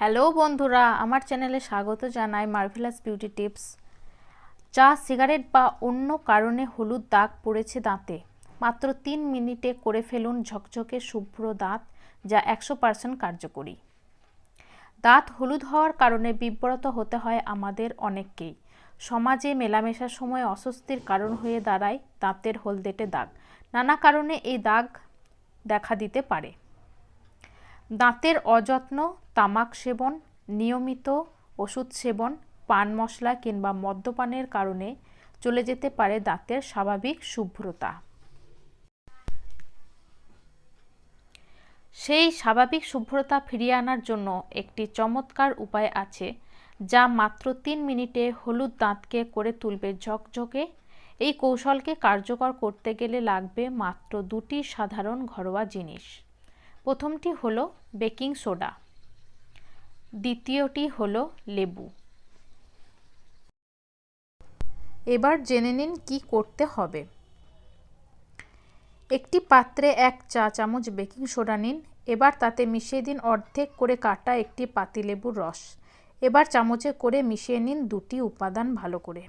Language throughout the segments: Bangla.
হ্যালো বন্ধুরা, আমার চ্যানেলে স্বাগত জানাই মার্ভেলাস বিউটি টিপস। চা, সিগারেট বা অন্য কারণে হলুদ দাগ পড়েছে দাঁতে। মাত্র তিন মিনিটে করে ফেলুন ঝকঝকে শুভ্র দাঁত, যা একশো পার্সেন্ট কার্যকরী। দাঁত হলুদ হওয়ার কারণে বিব্রত হতে হয় আমাদের অনেককেই। সমাজে মেলামেশার সময় অস্বস্তির কারণ হয়ে দাঁড়ায় দাঁতের হলদেটে দাগ। নানা কারণে এই দাগ দেখা দিতে পারে। দাঁতের অযত্ন, তামাক সেবন, নিয়মিত ওষুধ সেবন, পান মশলা কিংবা মদ্যপানের কারণে চলে যেতে পারে দাঁতের স্বাভাবিক শুভ্রতা। সেই স্বাভাবিক শুভ্রতা ফিরিয়ে আনার জন্য একটি চমৎকার উপায় আছে, যা মাত্র তিন মিনিটে হলুদ দাঁতকে করে তুলবে ঝকঝকে। এই কৌশলকে কার্যকর করতে গেলে লাগবে মাত্র দুটি সাধারণ ঘরোয়া জিনিস। প্রথমটি হলো বেকিং সোডা। দ্বিতীয়টি হলো লেবু। এবার জেনে নিন কি করতে হবে। একটি পাত্রে এক চা চামচ বেকিং সোডা নিন, এবার তাতে মিশিয়ে দিন অর্ধেক করে কাটা একটি পাতিলেবুর রস। এবার চামচে করে মিশিয়ে নিন দুটি উপাদান ভালো করে।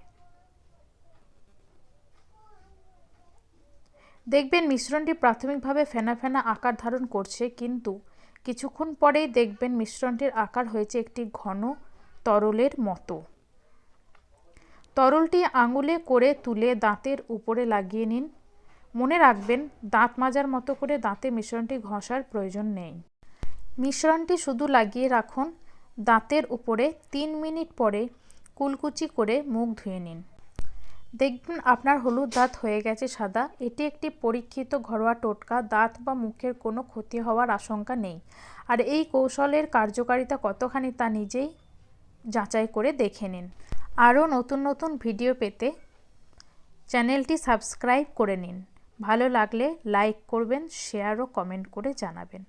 দেখবেন মিশ্রণটি প্রাথমিকভাবে ফেনা ফেনা আকার ধারণ করছে, কিন্তু কিছুক্ষণ পরেই দেখবেন মিশ্রণটির আকার হয়েছে একটি ঘন তরলের মতো। তরলটি আঙুলে করে তুলে দাঁতের উপরে লাগিয়ে নিন। মনে রাখবেন, দাঁত মাজার মতো করে দাঁতে মিশ্রণটি ঘষার প্রয়োজন নেই। মিশ্রণটি শুধু লাগিয়ে রাখুন, দাঁতের উপরে তিন মিনিট পরে কুলকুচি করে মুখ ধুয়ে নিন। দেখবেন আপনার হলুদ দাঁত হয়ে গেছে সাদা। এটি একটি পরীক্ষিত ঘরোয়া টোটকা, দাঁত বা মুখের কোনো ক্ষতি হওয়ার আশঙ্কা নেই। আর এই কৌশলের কার্যকারিতা কতখানি তা নিজেই যাচাই করে দেখে নিন। আরও নতুন নতুন ভিডিও পেতে চ্যানেলটি সাবস্ক্রাইব করে নিন। ভালো লাগলে লাইক করবেন, শেয়ার ও কমেন্ট করে জানাবেন।